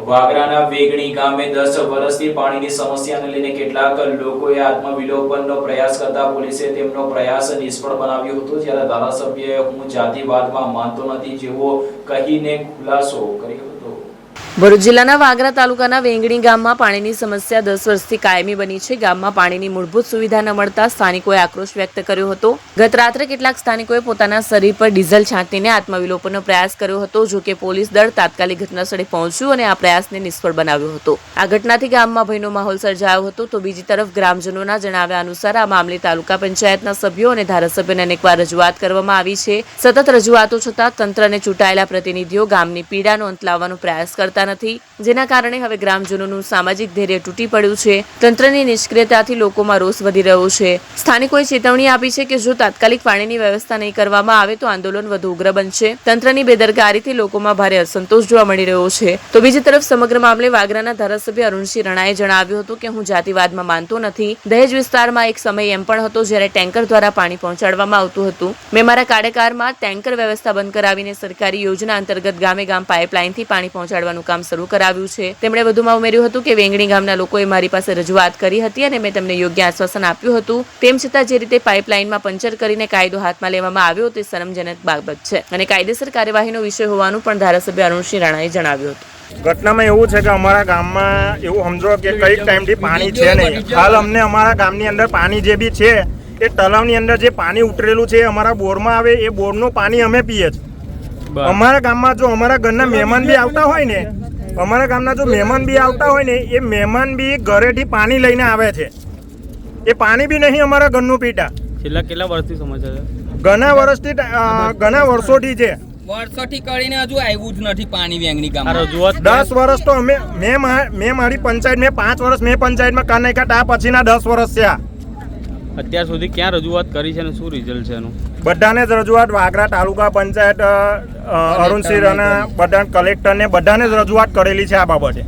વાગરાના વેગણી ગામે દસ વર્ષથી પાણીની સમસ્યાને લઈને કેટલાક લોકોએ આત્મવિલોપનનો પ્રયાસ કરતા પોલીસે તેમનો પ્રયાસ નિષ્ફળ બનાવ્યો હતો. જ્યારે ધારાસભ્યએ હું જાતિવાદમાં માનતો નથી, જેવો કહીને ખુલાસો કર્યો હતો. ભરૂચ જિલ્લાના વાગરા તાલુકાના વેંગણી ગામમાં પાણીની સમસ્યા દસ વર્ષથી કાયમી બની છે. ગામમાં પાણીની મૂળભૂત સુવિધા ન મળતા સ્થાનિકોએ આક્રોશ વ્યક્ત કર્યો હતો. ગત રાત્રે કેટલાક સ્થાનિકોએ પોતાના શરીર પર ડીઝલ છાંટીને આત્મવિલોપનનો પ્રયાસ કર્યો હતો, જો કે પોલીસ દળ તાત્કાલિક ઘટનાસ્થળે પહોંચ્યું અને આ પ્રયાસને નિષ્ફળ બનાવ્યો હતો. આ ઘટનાથી ગામમાં ભયનો માહોલ સર્જાયો હતો. તો બીજી તરફ ગ્રામજનોના જણાવ્યા અનુસાર આ મામલે તાલુકા પંચાયતના સભ્યો અને ધારાસભ્યોને અનેકવાર રજૂઆત કરવામાં આવી છે. સતત રજૂઆતો છતાં તંત્રને ચૂંટાયેલા પ્રતિનિધિઓ ગામની પીડાનો અંત લાવવાનો પ્રયાસ કરતા નથી. જેના કારણે હવે ગ્રામજનોનું સામાજિક ધૈર્ય તૂટી પડ્યું છે. તંત્રની નિષ્ક્રિયતાથી લોકોમાં રોષ વધી રહ્યો છે. સ્થાનિકોએ ચેતવણી આપી છે કે જો તાત્કાલિક પાણીની વ્યવસ્થા નહીં કરવામાં આવે તો આંદોલન વધુ ઉગ્ર બનશે. તંત્રની બેદરકારીથી લોકોમાં ભારે અસંતોષ જોવા મળી રહ્યો છે. તો બીજી તરફ સમગ્ર મામલે વાગરાના ધારાસભ્ય અરુણસિંહ રણાએ જણાવ્યું હતું કે હું જાતિવાદમાં માનતો નથી. દહેજ વિસ્તારમાં એક સમય એમ પણ હતો જ્યારે ટેન્કર દ્વારા પાણી પહોંચાડવામાં આવતું હતું. મેં મારા કાર્યકાળમાં ટેન્કર વ્યવસ્થા બંધ કરાવીને સરકારી યોજના અંતર્ગત ગામે ગામ પાઇપલાઇનથી પાણી પહોંચાડવાનું કામ શરૂ કરાવ્યું છે. તેમણે વધુમાં ઉમેર્યું હતું કે વેંગણી ગામના લોકોએ મારી પાસે રજૂઆત કરી હતી અને મેં તેમને યોગ્ય આશ્વાસન આપ્યું હતું. તેમ છતાં જે રીતે પાઇપલાઇનમાં પંચર કરીને કાયદો હાથમાં લેવામાં આવ્યો તે શરમજનક બાબત છે અને કાયદેસર કાર્યવાહીનો વિષય હોવાનું પણ ધારાસભ્ય અરુણસિંહ રાણાએ જણાવ્યું હતું. ઘટનામાં એવું છે કે અમારા ગામમાં એવું સમજો કે કઈ ટાઈમથી પાણી છે નહીં. હાલ અમને અમારા ગામની અંદર પાણી જે બી છે એ તલાવની અંદર જે પાણી ઉતરેલું છે અમારા બોરમાં આવે એ બોરનું પાણી અમે પીએ છીએ. અમારા ગામમાં જો અમારા ઘરના મહેમાન બી આવતા હોય ને અમારા ગામના જો મહેમાન બી આવતા હોય ને એ મહેમાન બી ઘરેથી પાણી લઈને આવે છે. એ પાણી બી નહીં અમારા ઘરનું પીતા. છેલ્લા કેટલા વર્ષથી સમસ્યા છે? ઘણા વર્ષથી ઘણા વર્ષોથી છે. વર્ષોથી કરીને હજુ આવ્યું જ નથી પાણી વેંગણી ગામ ગામમાં રજૂઆત દસ વર્ષ તો અમે મેં મા- મારી પંચાયત મેં પાંચ વર્ષ મેં પંચાયતમાં કાન નાખ્યા તા પછીના દસ વર્ષ છે આ અત્યાર સુધી ક્યાં રજૂઆત કરી છે અને શું રિઝલ્ટ છે એનું? બધાને જ રજૂઆત વાગરા તાલુકા પંચાયત અરુણસિંહ રાણા બધા કલેક્ટરને બધાને જ રજૂઆત કરેલી છે આ બાબતે.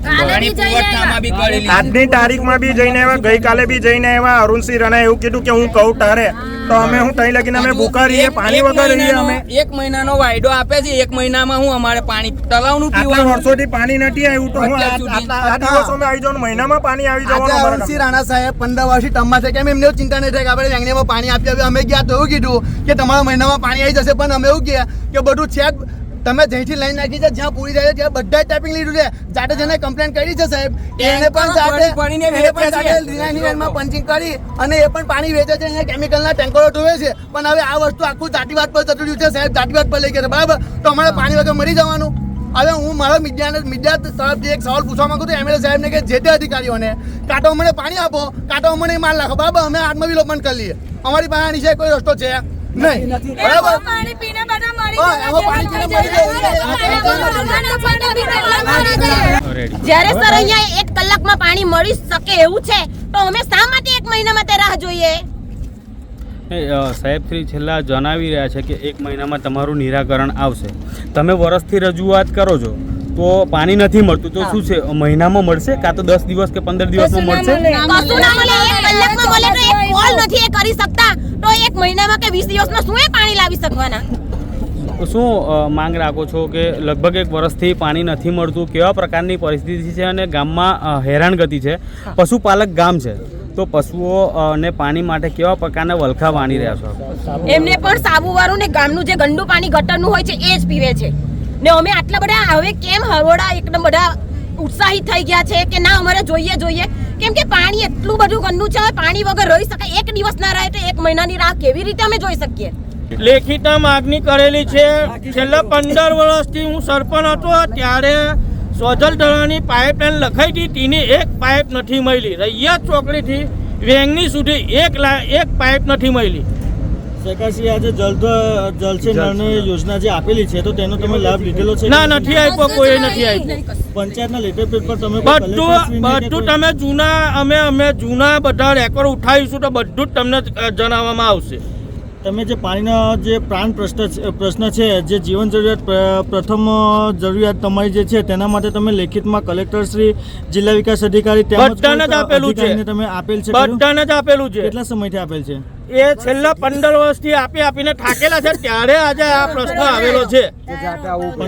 આજની તારીખમાં બી જઈને આવ્યા ગઈકાલે બી જઈને આવ્યા અરુણસિંહ રાણાએ એવું કીધું કે હું કહું તારે. તો અમે હું તઈ લગીને અમે ભૂખા રહીએ પાણી એક વગર રહીએ મહિનાનો- અમે. એક મહિનાનો વાયદો આપે છે એક મહિનામાં હું અમારે પાણી તલાવનું આટલા પીવાનું વર્ષોથી પાણી નથી આવ્યું તો હું આ- દિવસોમાં આવી જવાનું મહિનામાં પાણી આવી જવાનું અરુણસિંહ રાણા સાહેબ પંદર વર્ષથી ટર્મમાં છે કેમ એમને ચિંતા નહીં થાય કે આપણે વેંગણીમાં પાણી આપી આપી અમે ગયા તો એવું કીધું કે તમારા મહિનામાં પાણી આવી જશે પણ અમે એવું કહે કે બધું છે તમે જઈથી લાઈન નાખી છે જ્યાં પૂરી જાય છે ત્યાં બધા ટાઈપિંગ લીધું છે. જાતે જેને કમ્પ્લેન કરી છે સાહેબ એને પણ જાતે પંચિંગ કરી અને એ પણ પાણી વેચે છે. અહીંયા કેમિકલના ટેન્કરો ઢોવે છે. પણ હવે આ વસ્તુ આખું જાતિવાદ પર જતું રહ્યું છે સાહેબ. જાતિવાદ પર લઈ ગયા બરાબર? તો અમારે પાણી વગર મરી જવાનું. હવે હું મારા મીડિયાને મીડિયા તરફથી એક સવાલ પૂછવા માંગુ છું એમએલએ સાહેબને કે જે તે અધિકારીઓને કાં તો અમને પાણી આપો કાં તો અમને માલ નાખો. બરાબર? અમે આત્મવિલોપન કરી લઈએ. અમારી પાસે આની છે કોઈ રસ્તો છે. નહીં. બરાબર? પાણી પીને બધા જ્યારે સર અહીંયા એક કલાકમાં પાણી મળી શકે એવું છે તો અમે શા માટે એક મહિનામાં માટે રાહ જોઈએ? સાહેબ શ્રી છેલ્લા જણાવી રહ્યા છે કે એક મહિનામાં તમારું નિરાકરણ આવશે. તમે વર્ષથી રજૂઆત કરો છો તો પાણી નથી મળતું તો શું છે? મહિનામાં મળશે કાં તો દસ દિવસ કે પંદર દિવસમાં મળશે? કશું ના મળે. એક કલાકમાં મળે તો એક કોલ નથી એ કરી શકતા. એક મહિનામાં કે વીસ દિવસમાં શું એ પાણી લાવી શકવાના? તો શું માંગ રાખો છો કે લગભગ એક વર્ષથી પાણી નથી મળતું? કેવા પ્રકારની પરિસ્થિતિ છે અને ગામમાં હેરાનગતિ છે? પશુપાલક ગામ છે. તો પશુઓ ને પાણી માટે કેવા પ્રકારના વલખા વાણી રહ્યા છો? એમને પણ સાબુવાળું ને ગામનું જે ગંદુ પાણી ગટરનું હોય છે એ જ પીવે છે. ને અમે આટલા બધા હવે કેમ હરોડા એકદમ બધા ઉત્સાહિત થઈ ગયા છે કે ના અમારે જોઈએ જોઈએ. કેમ કે પાણી એટલું બધું ગંદુ છે, પાણી વગર રહી શકાય. એક દિવસ ના રહે તો એક મહિનાની રાહ કેવી રીતે અમે જોઈ શકીએ? લેખિત માગણી કરેલી છે. છેલ્લા પંદર વર્ષથી હું સરપંચ હતો, ત્યારે સોજલ ધરાની પાઇપલાઇન લખાઈ હતી તેની એક પાઇપ નથી મળી. રૈયા ચોકડીથી વેંગની સુધી એક એક પાઇપ નથી મળી. સરકારશ્રી આજે જલ જલસે નળની યોજના જે આપેલી છે તો તેનો તમે લાભ લીધેલો છે ના નથી આપ્યો કોઈ નથી આપ્યો. પંચાયતના લેટર પેડ પર તમે બધું બધું તમે જૂના અમે અમે જૂના બધા રેકોર્ડ ઉઠાવીશું તો બધું જ તમને જણાવવામાં આવશે. તમે જે પાણીનો જે પ્રાણ પ્રશ્ન પ્રશ્ન છે જે જીવન જરૂરિયાત પ્રથમ જરૂરિયાત તમારી જે છે તેના માટે તમે લેખિતમાં કલેક્ટરશ્રી જિલ્લા વિકાસ અધિકારી બધાને જ આપેલું છે. તમે આપેલ છે? બધાને જ આપેલું છે. કેટલા સમયથી આપેલ છે? એ છેલ્લા પંદર વર્ષથી આપી આપીને થાકેલા છે. ત્યારે આજે આ પ્રશ્ન આવેલો છે.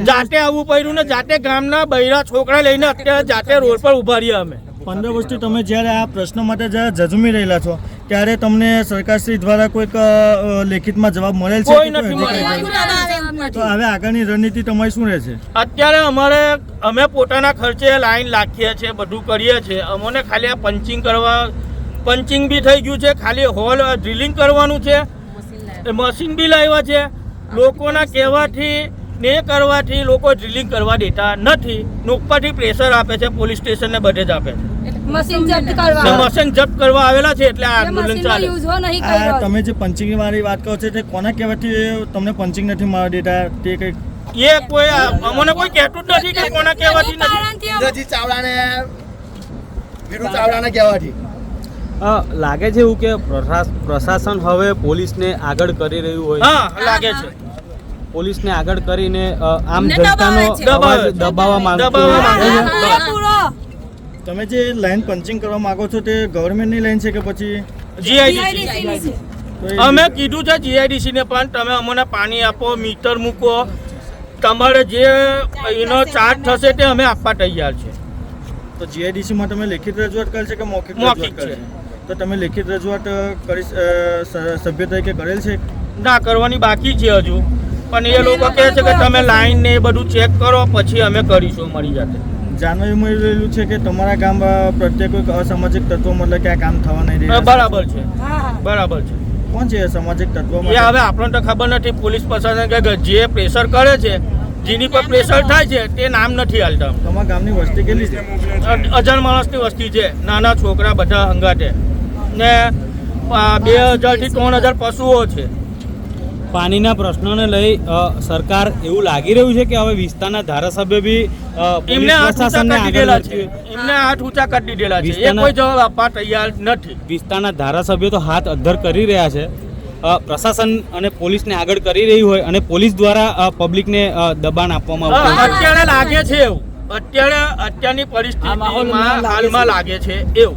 જાતે આવવું પડ્યું. ને જાતે ગામના બૈરા છોકરા લઈને અત્યારે જાતે રોડ પર ઊભા રહ્યા અમે. પંદર વર્ષથી તમે જ્યારે આ પ્રશ્ન માટે જ્યારે ઝઝુમી રહેલા છો ત્યારે તમને સરકારશ્રી દ્વારા કોઈક લેખિતમાં જવાબ મળેલ છે. તો હવે આગળની રણનીતિ તમારી શું રહેશે? અત્યારે અમારે અમે પોતાના ખર્ચે લાઈન લાખીએ છીએ બધું કરીએ છીએ. અમને ખાલી આ પંચિંગ કરવા પંચિંગ બી થઈ ગયું છે. ખાલી હોલ ડ્રિલિંગ કરવાનું છે. એ મશીન બી લાવ્યા છે. લોકોના કહેવાથી ને કરવાથી લોકો ડ્રિલિંગ કરવા દેતા નથી. ઉપરથી પ્રેશર આપે છે પોલીસ સ્ટેશનને બધે જ આપે છે. મશીન જપ્ત કરવા. મશીન જપ્ત કરવા આવેલા છે એટલે આ આંદોલન ચાલે. આ તમે જે પંચિંગ વાળી વાત કરો છો તે કોના કહેવાથી તમને પંચિંગ નથી મારવા દેતા? તે કંઈક એ કોઈ અમને કોઈ કહેતું જ નથી કે કોના કહેવાથી નથી. ચાવડાને વિરુ ચાવડાને કહેવાથી. લાગે છે એવું કે પ્રશાસ- પ્રશાસન હવે પોલીસને આગળ કરી રહ્યું હોય? હા લાગે છે. પોલીસને આગળ કરીને આમ જનતાનો અવાજ દબાવવા. માંગે છે. તમે જે લાઈન પંચિંગ કરવા માંગો છો તે ગવર્મેન્ટની લાઈન છે કે પછી? જીઆઈડીસી અમે કીધું છે જીઆઈડીસી ને પણ તમે અમને પાણી આપો મીટર મૂકો. તમારે જે એનો ચાર્જ થશે તે અમે આપવા તૈયાર છે. તો જીઆઈડીસી માં તમે લેખિત રજૂઆત કરશે કે મૌખિક રજૂઆત કરેલ છે? તો તમે લેખિત રજૂઆત કરી સભ્ય તરીકે કરેલ છે? ના કરવાની બાકી છે હજુ. પણ એ લોકો કહે છે કે તમે લાઈન ને એ બધું ચેક કરો પછી અમે કરીશું અમારી જાતે. જાણવા મળી રહેલું છે કે તમારા ગામ પ્રત્યે કોઈ અસામાજિક તત્વો મતલબ કે આ કામ થવા નહીં દે બરાબર છે. બરાબર છે. કોણ છે સામાજિક તત્વો એ હવે આપણને તો ખબર નથી પોલીસ પ્રશાસન કે જે પ્રેશર કરે છે જેની પર પ્રેશર થાય છે તે નામ નથી હાલતા. તમારા ગામની વસ્તી કેટલી છે? અ- હજાર માણસની વસ્તી છે નાના છોકરા બધા હંગાતે. ને બે બે હજારથી ત્રણ હજાર પશુઓ છે. પાણીના પ્રશ્નોને લઈ સરકાર એવું લાગી રહ્યું છે કે હવે વિસ્તારના ધારાસભ્ય બી એમને પ્રશાસનને કરી આગળ છે. એમને હાથ ઊંચા કરી દીધેલા છે. એ કોઈ જવાબ આપવા તૈયાર નથી. વિસ્તારના ધારાસભ્યો તો હાથ અધ્ધર કરી રહ્યા છે. પ્રશાસન અને પોલીસને આગળ કરી રહી હોય અને પોલીસ દ્વારા પબ્લિકને દબાણ આપવામાં આવે અત્યારે લાગે છે એવું. અત્યારે અત્યારની પરિસ્થિતિમાં હાલમાં લાગે છે એવું.